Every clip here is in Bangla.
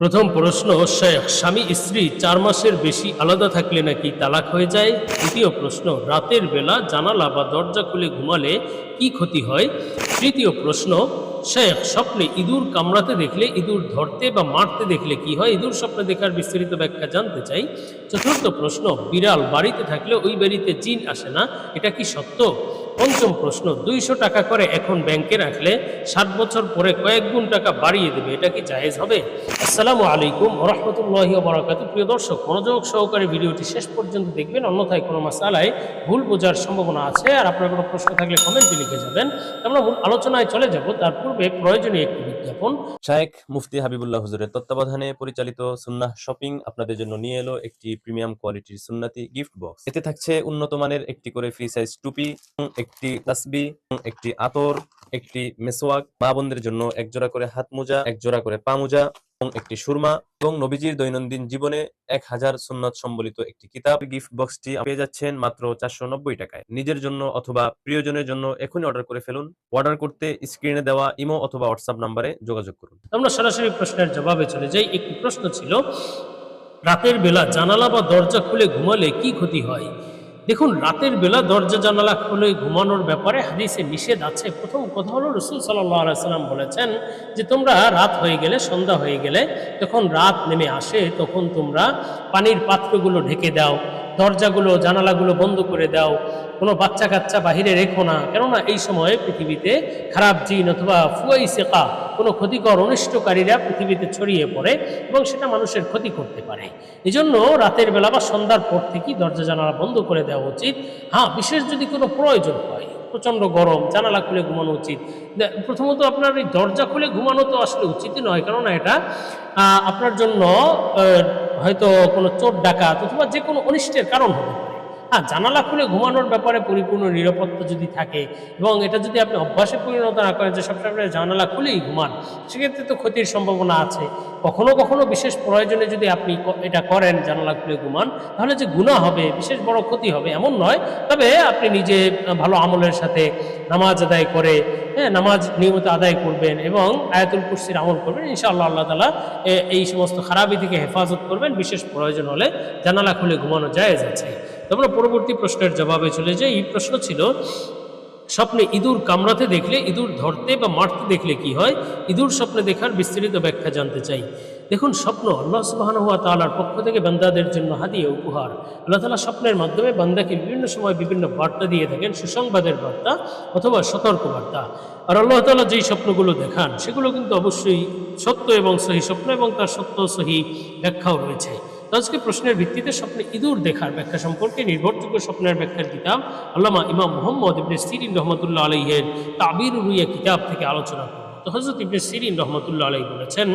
প্রথম প্রশ্ন, শেখ, স্বামী, স্ত্রী চার মাসের বেশি আলাদা থাকলে নাকি তালাক হয়ে যায়? দ্বিতীয় প্রশ্ন, রাতের বেলা জানালা বা দরজা খুলে ঘুমালে কি ক্ষতি হয়? তৃতীয় প্রশ্ন, শেখ, স্বপ্নে ইঁদুর কামড়াতে দেখলে ইঁদুর ধরতে বা মারতে দেখলে কি হয়? ইঁদুর স্বপ্নে দেখার বিস্তারিত ব্যাখ্যা জানতে চাই। চতুর্থ প্রশ্ন, বিড়াল বাড়িতে থাকলে ওই বাড়িতে জিন আসে না? এটা কি সত্য? পঞ্চম প্রশ্ন, দুইশো টাকা করে এখন ব্যাংকে রাখলে ষাট বছর পরে কয়েক গুণ টাকা বাড়িয়ে দেবে, এটা কি জায়েজ হবে? আসসালামু আলাইকুম রহমতুল্লাহি বারাকাতু প্রিয় দর্শক, মনোযোগ সহকারে ভিডিওটি শেষ পর্যন্ত দেখবেন, অন্যথায় কোনো মাসালায় ভুল বোঝার সম্ভাবনা আছে। আর আপনার কোনো প্রশ্ন থাকলে কমেন্টে লিখে যাবেন। আমরা মূল আলোচনায় চলে যাব, তার পূর্বে প্রয়োজনীয় একটি বিজ্ঞাপন। শায়েখ মুফতি হাবিবুল্লাহ হুজুরের তত্ত্বাবধানে পরিচালিত সুন্নাহ শপিং আপনাদের জন্য নিয়ে এলো একটি প্রিমিয়াম কোয়ালিটির সুন্নাতি গিফট বক্স। এতে থাকছে উন্নত মানের একটি করে ফ্রি সাইজ টুপি একটি তাসবি, একটি আতর, একটি মেসোয়াক মা বোনদের জন্য এক জোড়া করে হাত মোজা এক জোড়া করে পা মোজা এবং একটি সুরমা এবং নবীজির দৈনন্দিন জীবনে এক হাজার সুন্নত সম্বলিত একটি কিতাব। গিফট বক্সটি পেয়ে যাচ্ছেন মাত্র চারশো নব্বই টাকায়। নিজের জন্য অথবা প্রিয়জনের জন্য এখনই অর্ডার করে ফেলুন। অর্ডার করতে স্ক্রিনে দেওয়া ইমো অথবা হোয়াটসঅ্যাপ নাম্বারে যোগাযোগ করুন। আমরা সরাসরি প্রশ্নের জবাবে চলে যাই। একটি প্রশ্ন ছিল, রাতের বেলা জানালা বা দরজা খুলে ঘুমালে কি ক্ষতি হয়? দেখুন, রাতের বেলা দরজা জানালা খুলে ঘুমানোর ব্যাপারে হাদিসে নিষেধ আছে। প্রথম কথা হলো রসুল সাল্লাহ সাল্লাম বলেছেন যে, তোমরা রাত হয়ে গেলে, সন্ধ্যা হয়ে গেলে, যখন রাত নেমে আসে, তখন তোমরা পানির পাত্রগুলো ঢেকে দাও, দরজাগুলো, জানালাগুলো বন্ধ করে দাও, কোনো বাচ্চা কাচ্চা বাহিরে রেখো না। কেননা এই সময়ে পৃথিবীতে খারাপ জিন অথবা ফুয়াই সেকা কোনো ক্ষতিকর অনিষ্টকারীরা পৃথিবীতে ছড়িয়ে পড়ে এবং সেটা মানুষের ক্ষতি করতে পারে। এই জন্য রাতের বেলা বা সন্ধ্যার পর থেকেই দরজা জানালা বন্ধ করে দেওয়া উচিত। হ্যাঁ বিশেষ যদি কোনো প্রয়োজন হয়, প্রচণ্ড গরম, জানালা খুলে ঘুমানো উচিত। প্রথমত আপনার এই দরজা খুলে ঘুমানো তো আসলে উচিতই নয়, কেননা এটা আপনার জন্য হয়তো কোনো চোট ডাকাত অথবা যে কোনো অনিষ্টের কারণ হতে পারে। হ্যাঁ জানালা খুলে ঘুমানোর ব্যাপারে পরিপূর্ণ নিরাপত্তা যদি থাকে এবং এটা যদি আপনি অভ্যাসে পরিণত না করেন যে সবসময় জানালা খুলেই ঘুমান, সেক্ষেত্রে তো ক্ষতির সম্ভাবনা আছে। কখনো কখনো বিশেষ প্রয়োজনে যদি আপনি এটা করেন, জানালা খুলে ঘুমান, তাহলে যে গুণা হবে, বিশেষ বড় ক্ষতি হবে এমন নয়। তবে আপনি নিজে ভালো আমলের সাথে নামাজ আদায় করে হ্যাঁ নামাজ নিয়মিত আদায় করবেন এবং আয়াতুল কুরসির আমল করবেন, ইনশাআল্লাহ আল্লাহ তালা এই সমস্ত খারাপি থেকে হেফাজত করবেন। বিশেষ প্রয়োজন হলে জানালা খুলে ঘুমানো জায়েজ আছে। তারপরে পরবর্তী প্রশ্নের জবাবে চলে যাই। এই প্রশ্ন ছিল, স্বপ্নে ইঁদুর কামড়াতে দেখলে, ইঁদুর ধরতে বা মারতে দেখলে কি হয়? ইঁদুর স্বপ্নে দেখার বিস্তৃত ব্যাখ্যা জানতে চাই। দেখুন, স্বপ্ন আল্লাহ সুবাহান হুয়া তালার পক্ষ থেকে বান্দাদের জন্য হাদিয়ে উপহার। আল্লাহ তালা স্বপ্নের মাধ্যমে বান্দাকে বিভিন্ন সময় বিভিন্ন বার্তা দিয়ে থাকেন, সুসংবাদের বার্তা অথবা সতর্ক বার্তা আর আল্লাহ তালা যেই স্বপ্নগুলো দেখান, সেগুলো কিন্তু অবশ্যই সত্য এবং সহি স্বপ্ন এবং তার সত্য সহি ব্যাখ্যাও রয়েছে। আজকে প্রশ্নের ভিত্তিতে স্বপ্নে ইঁদুর দেখার ব্যাখ্যা সম্পর্কে নির্ভরযোগ্য স্বপ্নের ব্যাখ্যার কিতাব আল্লামা ইমাম মোহাম্মদ ইবনে সিরিন রহমতুল্লাহ আলহের তাবির রুইয়া কিতাব থেকে আলোচনা করব। তো হজরত ইবনে সিরিন রহমতুল্লাহ আলহী বলেছেন,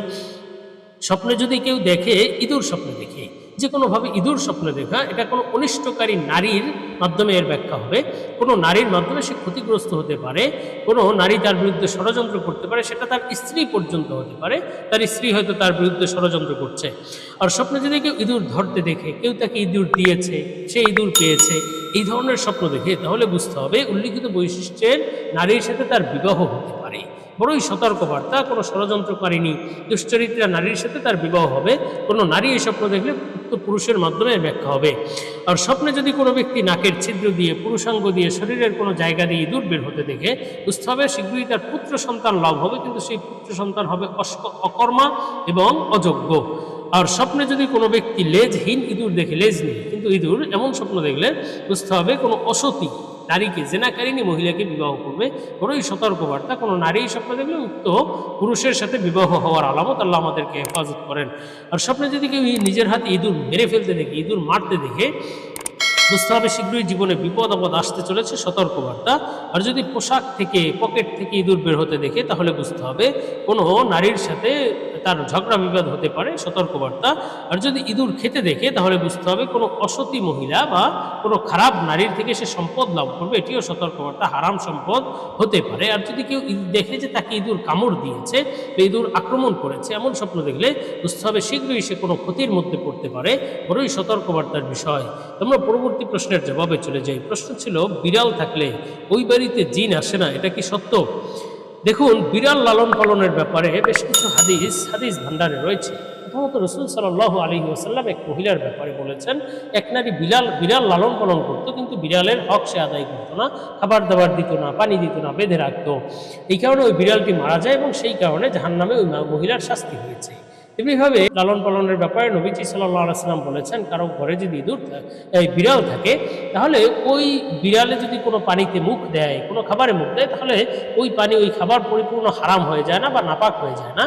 স্বপ্নে যদি কেউ দেখে, ইঁদুর স্বপ্নে দেখে। যে কোনোভাবে ইঁদুর স্বপ্ন দেখা, এটা কোনো অনিষ্টকারী নারীর মাধ্যমে এর ব্যাখ্যা হবে। কোনো নারীর মাধ্যমে সে ক্ষতিগ্রস্ত হতে পারে, কোনো নারী তার বিরুদ্ধে ষড়যন্ত্র করতে পারে, সেটা তার স্ত্রী পর্যন্ত হতে পারে, তার স্ত্রী হয়তো তার বিরুদ্ধে ষড়যন্ত্র করছে। আর স্বপ্নে যদি কেউ ইঁদুর ধরতে দেখে, কেউ তাকে ইঁদুর দিয়েছে, সে ইঁদুর পেয়েছে, এই ধরনের স্বপ্ন দেখে, তাহলে বুঝতে হবে উল্লিখিত বৈশিষ্ট্যের নারীর সাথে তার বিবাহ হতে পারে। বড়ই সতর্কবার্তা, কোনো ষড়যন্ত্রকারিণী, দুশ্চরিত্রা নারীর সাথে তার বিবাহ হবে, কোনো নারী এই স্বপ্ন দেখলে উক্ত পুরুষের মাধ্যমে ব্যাখ্যা হবে। আর স্বপ্নে যদি কোনো ব্যক্তি নাকের ছিদ্র দিয়ে, পুরুষাঙ্গ দিয়ে শরীরের কোনো জায়গা দিয়ে ইঁদুর বের হতে দেখে বুঝতে হবে শীঘ্রই তার পুত্র সন্তান লাভ হবে, কিন্তু সেই পুত্র সন্তান হবে অকর্মা এবং অযোগ্য। আর স্বপ্নে যদি কোনো ব্যক্তি লেজহীন ইঁদুর দেখে, লেজ নেই, কিন্তু ইঁদুর এমন স্বপ্ন দেখলে বুঝতে হবে কোনো অসতী নারীকে জেনাকারিনী মহিলাকে বিবাহ করবে। বড়ই সতর্কবার্তা, কোনো নারী স্বপ্ন দেখলে উক্ত পুরুষের সাথে বিবাহ হওয়ার আলামত আল্লাহ আমাদেরকে হেফাজত করেন। আর স্বপ্নে যদি কেউ নিজের হাতে ইঁদুর মেরে ফেলতে দেখে, ইঁদুর মারতে দেখে বুঝতে হবে, শীঘ্রই জীবনে বিপদ, আপদ আসতে চলেছে, সতর্কবার্তা। আর যদি পোশাক থেকে, পকেট থেকে ইঁদুর বের হতে দেখে, তাহলে বুঝতে হবে কোনো নারীর সাথে তার ঝগড়া, বিবাদ হতে পারে, সতর্কবার্তা। আর যদি ইঁদুর খেতে দেখে, তাহলে বুঝতে হবে কোনো অসতী মহিলা বা কোনো খারাপ নারীর থেকে সে সম্পদ লাভ করবে, এটিও সতর্কবার্তা, হারাম সম্পদ হতে পারে। আর যদি কেউ দেখে যে তাকে ইঁদুর কামড় দিয়েছে বা ইঁদুর আক্রমণ করেছে, এমন স্বপ্ন দেখলে বুঝতে হবে শীঘ্রই সে কোনো ক্ষতির মধ্যে পড়তে পারে। বড়ই সতর্কবার্তার বিষয়। আমরা পরবর্তী প্রশ্নের জবাবে চলে যাই। প্রশ্ন ছিল, বিড়াল থাকলে ওই বাড়িতে জিন আসে না, এটা কি সত্য? দেখুন, বিড়াল লালন পালনের ব্যাপারে বেশ কিছু হাদিস হাদিস ভান্ডারে রয়েছে। প্রথমত রসুল সাল্লাহ আলী ওসাল্লাম এক মহিলার ব্যাপারে বলেছেন, এক নারী বিড়াল বিড়াল লালন পালন করতো, কিন্তু বিড়ালের হক সে আদায় করতো না, খাবার দাবার দিত না, পানি দিত না, বেঁধে রাখতো। এই কারণে ওই বিড়ালটি মারা যায় এবং সেই কারণে জাহান্নামে ওই মহিলার শাস্তি হয়েছে। তেমনিভাবে লালন পালনের ব্যাপারে নবীজি সাল্লাহ আলাইসাল্লাম বলেছেন, কারও ঘরে যদি ইঁদুর বিড়াল থাকে, তাহলে ওই বিড়ালে যদি কোনো পানিতে মুখ দেয়, কোনো খাবারে মুখ দেয়, তাহলে ওই পানি ওই খাবার পরিপূর্ণ হারাম হয়ে যায় না বা নাপাক হয়ে যায় না।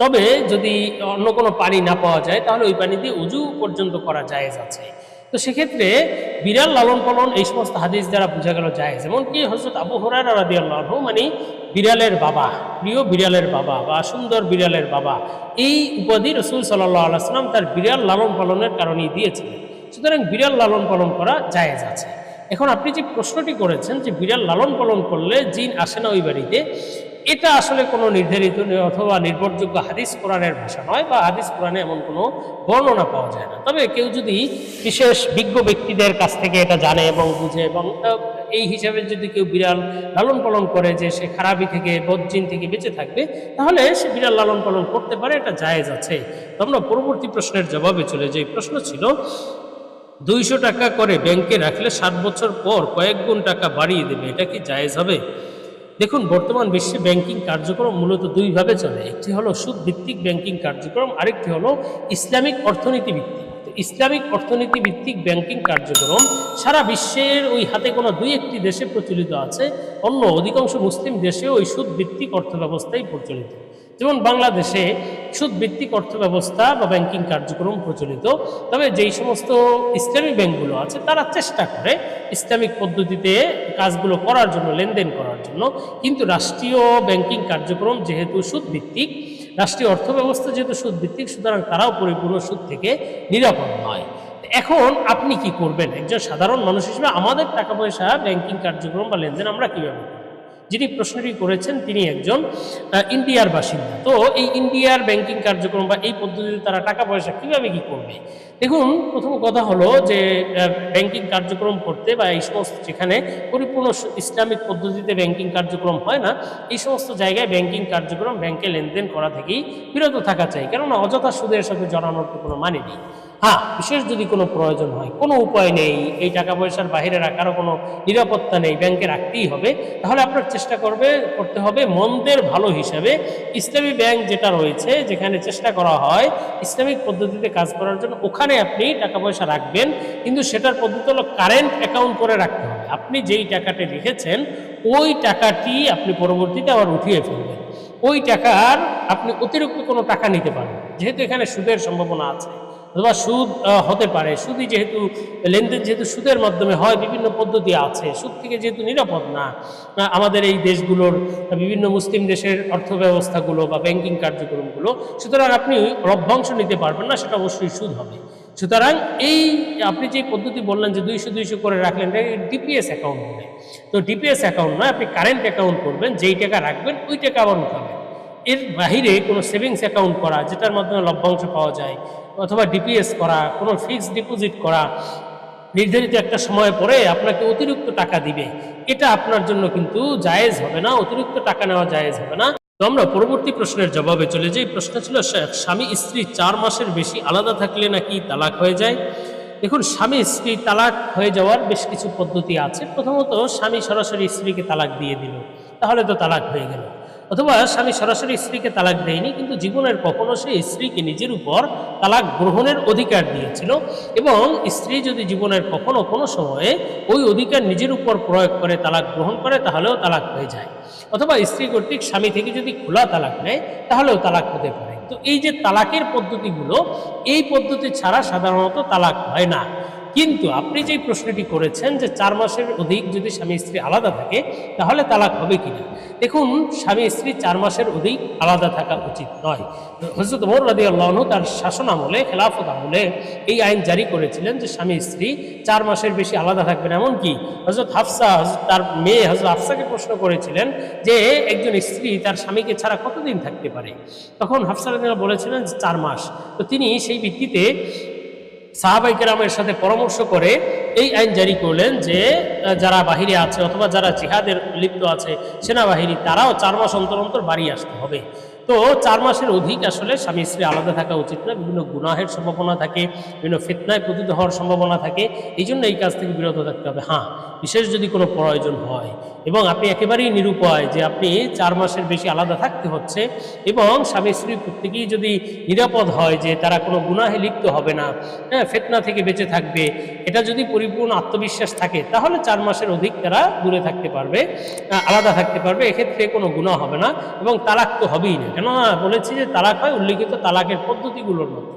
তবে যদি অন্য কোনো পানি না পাওয়া যায়, তাহলে ওই পানি দিয়ে উজু পর্যন্ত করা যায় আছে। তো সেক্ষেত্রে বিড়াল লালন পালন এই সমস্ত হাদিস দ্বারা বোঝা গেল জায়েজ। এমনকি হজরত আবু হরার রাদি আল্লাহ মানে বিড়ালের বাবা, প্রিয় বিড়ালের বাবা বা সুন্দর বিড়ালের বাবা, এই উপাধি রসুল সাল্লাহ আলাইসাল্লাম তার বিড়াল লালন পালনের কারণেই দিয়েছিলেন। সুতরাং বিড়াল লালন পালন করা জায়েজ আছে। এখন আপনি যে প্রশ্নটি করেছেন যে বিড়াল লালন পালন করলে জিন আসে না ওই বাড়িতে এটা আসলে কোনো নির্ধারিত অথবা নির্ভরযোগ্য হাদিস কোরআনের ভাষা নয় বা হাদিস কোরআনে এমন কোনো বর্ণনা পাওয়া যায় না। তবে কেউ যদি বিশেষ বিজ্ঞ ব্যক্তিদের কাছ থেকে এটা জানে এবং বুঝে এবং এই হিসাবে যদি কেউ বিড়াল লালন পালন করে যে সে খারাপি থেকে, বদজিন থেকে বেঁচে থাকবে, তাহলে সে বিড়াল লালন পালন করতে পারে, এটা জায়েজ আছে। তো আমরা পরবর্তী প্রশ্নের জবাবে চলে যাই। প্রশ্ন ছিল, দুইশো টাকা করে ব্যাংকে রাখলে সাত বছর পর কয়েক গুণ টাকা বাড়িয়ে দেবে, এটা কি জায়েজ হবে? দেখুন, বর্তমান বিশ্বে ব্যাংকিং কার্যক্রম মূলত দুইভাবে চলে। একটি হলো সুদ ভিত্তিক ব্যাংকিং কার্যক্রম, আরেকটি হলো ইসলামিক অর্থনীতি ভিত্তিক ইসলামিক অর্থনীতি ভিত্তিক ব্যাংকিং কার্যক্রম সারা বিশ্বের ওই হাতে কোনো দুই একটি দেশে প্রচলিত আছে, অন্য অধিকাংশ মুসলিম দেশে ওই সুদ ভিত্তিক অর্থ ব্যবস্থাই প্রচলিত। যেমন বাংলাদেশে সুদ ভিত্তিক অর্থ ব্যবস্থা বা ব্যাংকিং কার্যক্রম প্রচলিত, তবে যেই সমস্ত ইসলামী ব্যাংকগুলো আছে, তারা চেষ্টা করে ইসলামিক পদ্ধতিতে কাজগুলো করার জন্য, লেনদেন করার জন্য। কিন্তু রাষ্ট্রীয় ব্যাংকিং কার্যক্রম যেহেতু সুদ ভিত্তিক রাষ্ট্রীয় অর্থ ব্যবস্থা যেহেতু সুদ ভিত্তিক সুতরাং তারাও পরিপূর্ণ সুদ থেকে নিরাপদ নয়। এখন আপনি কি করবেন? একজন সাধারণ মানুষ হিসেবে আমাদের টাকা পয়সা ব্যাংকিং কার্যক্রম বা লেনদেন আমরা কীভাবে যিনি প্রশ্নটি করেছেন, তিনি একজন ইন্ডিয়ার বাসিন্দা। তো এই ইন্ডিয়ার ব্যাংকিং কার্যক্রম বা এই পদ্ধতিতে তারা টাকা পয়সা কীভাবে কী করবে? দেখুন, প্রথম কথা হলো যে ব্যাংকিং কার্যক্রম করতে বা এই সমস্ত যেখানে পরিপূর্ণ ইসলামিক পদ্ধতিতে ব্যাংকিং কার্যক্রম হয় না, এই সমস্ত জায়গায় ব্যাংকিং কার্যক্রম ব্যাংকে লেনদেন করা থেকেই বিরত থাকা চাই। কেননা অযথা সুদের সাথে জড়ানোর তো কোনো মানে নেই। হ্যাঁ বিশেষ যদি কোনো প্রয়োজন হয়, কোনো উপায় নেই, এই টাকা পয়সার বাইরে রাখারও কোনো নিরাপত্তা নেই ব্যাংকে রাখতেই হবে, তাহলে আপনার চেষ্টা করবে, করতে হবে মন্দের ভালো হিসাবে ইসলামী ব্যাংক যেটা রয়েছে, যেখানে চেষ্টা করা হয় ইসলামিক পদ্ধতিতে কাজ করার জন্য, ওখানে আপনি টাকা পয়সা রাখবেন, কিন্তু সেটার পদ্ধতি হলো কারেন্ট অ্যাকাউন্ট করে রাখতে হবে। আপনি যেই টাকাটি রেখেছেন, ওই টাকাটি আপনি পরবর্তীতে আবার উঠিয়ে ফেলবেন। ওই টাকার আপনি অতিরিক্ত কোনো টাকা নিতে পারবেন যেহেতু এখানে সুদের সম্ভাবনা আছে। অথবা সুদ হতে পারে। সুদই যেহেতু, লেনদেন যেহেতু সুদের মাধ্যমে হয়, বিভিন্ন পদ্ধতি আছে। সুদ থেকে যেহেতু নিরাপদ না আমাদের এই দেশগুলোর বিভিন্ন মুসলিম দেশের অর্থ ব্যবস্থাগুলো বা ব্যাংকিং কার্যক্রমগুলো, সুতরাং আপনি লভ্যাংশ নিতে পারবেন না, সেটা অবশ্যই সুদ হবে। সুতরাং এই, আপনি যে পদ্ধতি বললেন যে দুইশো দুইশো করে রাখলেন ডিপিএস অ্যাকাউন্ট বলে তো ডিপিএস অ্যাকাউন্ট নয়, আপনি কারেন্ট অ্যাকাউন্ট করবেন, যেই টাকা রাখবেন, ওই টাকা আবার উঠাবেন। এর বাহিরে কোনো সেভিংস অ্যাকাউন্ট করা, যেটার মাধ্যমে লভ্যাংশ পাওয়া যায় অথবা ডিপিএস করা, কোনো ফিক্সড ডিপোজিট করা, নির্ধারিত একটা সময় পরে আপনাকে অতিরিক্ত টাকা দিবে। এটা আপনার জন্য কিন্তু জায়েজ হবে না, অতিরিক্ত টাকা নেওয়া জায়েজ হবে না। তো আমরা পরবর্তী প্রশ্নের জবাবে চলে যাই। প্রশ্ন ছিল স্বামী, স্ত্রী চার মাসের বেশি আলাদা থাকলে নাকি তালাক হয়ে যায়? দেখুন, স্বামী, স্ত্রী তালাক হয়ে যাওয়ার বেশ কিছু পদ্ধতি আছে। প্রথমত, স্বামী সরাসরি স্ত্রীকে তালাক দিয়ে দিল। তাহলে তো তালাক হয়ে গেল। অথবা স্বামী সরাসরি স্ত্রীকে তালাক দেয়নি, কিন্তু জীবনের কখনো সে স্ত্রীকে নিজের উপর তালাক গ্রহণের অধিকার দিয়েছিল এবং স্ত্রী যদি জীবনের কখনো কোনো সময়ে ওই অধিকার নিজের উপর প্রয়োগ করে তালাক গ্রহণ করে, তাহলেও তালাক হয়ে যায়। অথবা স্ত্রী কর্তৃক স্বামী থেকে যদি খোলা তালাক নেয়, তাহলেও তালাক হতে পারে। তো এই যে তালাকের পদ্ধতিগুলো, এই পদ্ধতি ছাড়া সাধারণত তালাক হয় না। কিন্তু আপনি যে প্রশ্নটি করেছেন যে চার মাসের অধিক যদি স্বামী স্ত্রী আলাদা থাকে, তাহলে তালাক হবে কিনা? দেখুন, স্বামী স্ত্রী চার মাসের অধিক আলাদা থাকা উচিত নয়। হজরত মোর রাদি আল্লাহন তার শাসন আমলে, খেলাফত আমলে এই আইন জারি করেছিলেন যে স্বামী স্ত্রী চার মাসের বেশি আলাদা থাকবেন এমনকি হজরত হাফসা তার মেয়ে হজরত হাফসাকে প্রশ্ন করেছিলেন যে একজন স্ত্রী তার স্বামীকে ছাড়া কতদিন থাকতে পারে? তখন হাফসা বলেছিলেন যে চার মাস। তো তিনি সেই ভিত্তিতে সাহাবাই কেরামের সাথে পরামর্শ করে এই আইন জারি করলেন যে যারা বাহিরে আছে অথবা যারা জিহাদের লিপ্ত আছে, সেনাবাহিনী, তারাও চার মাস অন্তর অন্তর বাড়ি আসতে হবে। তো চার মাসের অধিক আসলে স্বামী স্ত্রী আলাদা থাকা উচিত না, বিভিন্ন গুনাহের সম্ভাবনা থাকে, বিভিন্ন ফেতনায় পতিত হওয়ার সম্ভাবনা থাকে, এই জন্য এই কাজ থেকে বিরত থাকতে হবে। হ্যাঁ বিশেষ যদি কোনো প্রয়োজন হয় এবং আপনি একেবারেই নিরুপায় যে আপনি চার মাসের বেশি আলাদা থাকতে হচ্ছে এবং স্বামী স্ত্রী প্রত্যেকেই যদি নিরাপদ হয় যে তারা কোনো গুনাহে লিপ্ত হবে না হ্যাঁ ফেতনা থেকে বেঁচে থাকবে, এটা যদি পরিপূর্ণ আত্মবিশ্বাস থাকে, তাহলে চার মাসের অধিক তারা দূরে থাকতে পারবে আলাদা থাকতে পারবে, এক্ষেত্রে কোনো গুণা হবে না এবং তালাক তো হবেই না। কেননা বলেছি যে তালাক হয়, উল্লিখিত তালাকের পদ্ধতিগুলোর মধ্যে।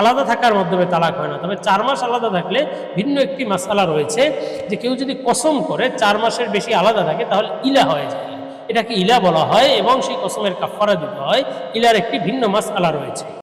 আলাদা থাকার মাধ্যমে তালাক হয় না। তবে চার মাস আলাদা থাকলে ভিন্ন একটি মাসালা রয়েছে যে কেউ যদি কসম করে চার মাসের বেশি আলাদা থাকে, তাহলে ইলা হয়ে যায়। এটাকে ইলা বলা হয় এবং সেই কসমের কাফারা দিতে হয়। ইলার একটি ভিন্ন মাসালা রয়েছে।